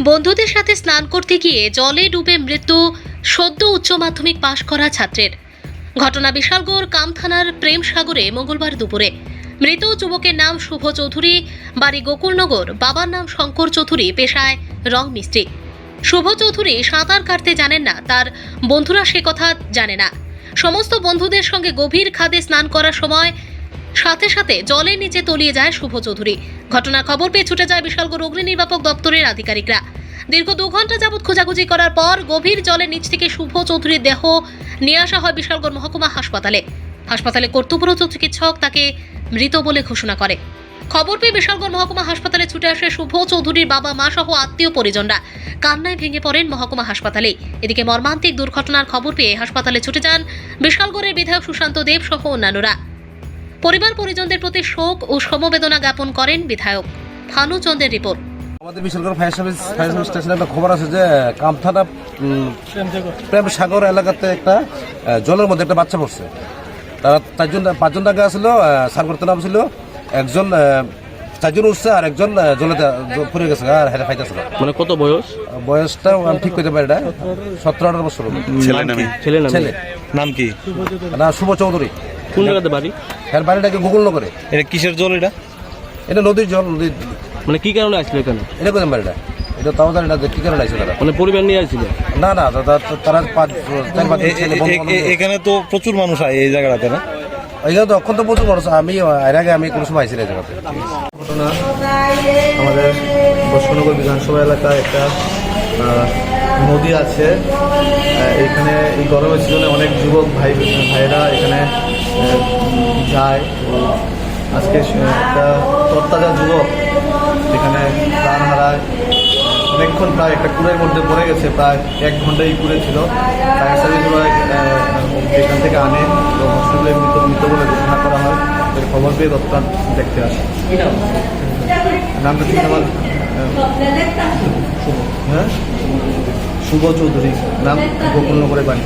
বন্ধুদের সাথে স্নান করতে গিয়ে জলে ডুবে মৃত্যু সদ্য উচ্চ মাধ্যমিক পাশ করা ছাত্রের। ঘটনা বিশালগড় কাম থানার প্রেম সাগরে মঙ্গলবার দুপুরে। মৃত যুবকের নাম শুভ চৌধুরী, বাড়ি গোকুলনগর, বাবার নাম শঙ্কর চৌধুরী, পেশায় রং মিস্ত্রি। শুভ চৌধুরী সাঁতার কাটতে জানেন না, তার বন্ধুরা সে কথা জানে না। সমস্ত বন্ধুদের সঙ্গে গভীর খাদে স্নান করার সময় সাথে সাথে জলের নিচে তলিয়ে যায় শুভ চৌধুরী। ঘটনার খবর পেয়ে ছুটে যায় বিশালগড় অগ্নি নির্বাপক দপ্তরের আধিকারিকরা। দীর্ঘ দু ঘণ্টা যাবৎ খোঁজাখুঁজি করার পর গভীর জলের নিচ থেকে শুভ চৌধুরীর দেহ নিয়ে আসা হয় বিশালগড় মহকুমা হাসপাতালে। হাসপাতালে কর্তব্যরত চিকিৎসক তাকে মৃত বলে ঘোষণা করে। খবর পেয়ে বিশালগড় মহকুমা হাসপাতালে ছুটে আসে শুভ চৌধুরীর বাবা, মা সহ আত্মীয় পরিজনরা। কান্নায় ভেঙে পড়েন মহকুমা হাসপাতালে এদিকে মর্মান্তিক দুর্ঘটনার খবর পেয়ে হাসপাতালে ছুটে যান বিশালগড়ের বিধায়ক সুশান্ত দেব সহ অন্যান্যরা। পরিবার পরিজনদের প্রতি শোক ও সমবেদনা জ্ঞাপন করেন বিধায়ক ভানু চন্দ্রের রিপোর্ট। আমাদের Bishalgarh fire service fire service স্টেশনে একটা খবর আছে যে কামথানা প্রেম সাগর এলাকাতে একটা জলের মধ্যে একটা বাচ্চা পড়ছে। তারা চারজন পাঁচজন টাকা আসলো সার করতে নামছিল একজন চারজন উঠছে আর একজন জলে পড়ে গেছে আর হেরে খাইতেছে না। মানে কত বয়স? বয়সটা আমি ঠিক করতে পারি না সতেরো আঠারো বছর ছেলে নামে? ছেলে। না ছেলে নাম কি? না শুভ চৌধুরী। কোন জায়গাতে বাড়ি? এর বাড়িটাকে গুগল করে এটা কিসের জল এটা? এটা নদীর জল নদীর মানে কি কারণে আসছিল এখানে? এটা কোথায় বাড়িটা? এটা তাও জানি না যে কি কারণে আছে তারা? মানে পরিবার নিয়ে আসছিল? না না তারা তারা পাঁচ চার পাঁচ ছেলে এখানে তো প্রচুর মানুষ হয় এই জায়গাটাতে না? এখানে তো অক্ষন্ত প্রচুর মানুষ। আমি এর আগে আমি কোনো সময় আইসি না এই জায়গাতে। ঘটনা আমাদের বৈষ্ণনগর বিধানসভা এলাকায় একটা নদী আছে। এখানে এই গরমের সিজনে অনেক যুবক ভাই ভাইরা এখানে যায়। তো আজকে একটা তরতাজা যুবক এখানে প্রাণ হারায়। অনেকক্ষণ প্রায় একটা কুড়ের মধ্যে পড়ে গেছে প্রায় এক ঘণ্টা এই কুড়ে ছিল। ফায়ার সার্ভিস এখান থেকে আনে তো হসপিটালে মৃত মৃত বলে ঘোষণা করা হয়। এর খবর পেয়ে তৎক্ষণাৎ দেখতে আসে। নামটা ঠিক আমার হ্যাঁ? শুভ চৌধুরী। নাম গোকুলনগরে বাড়ি।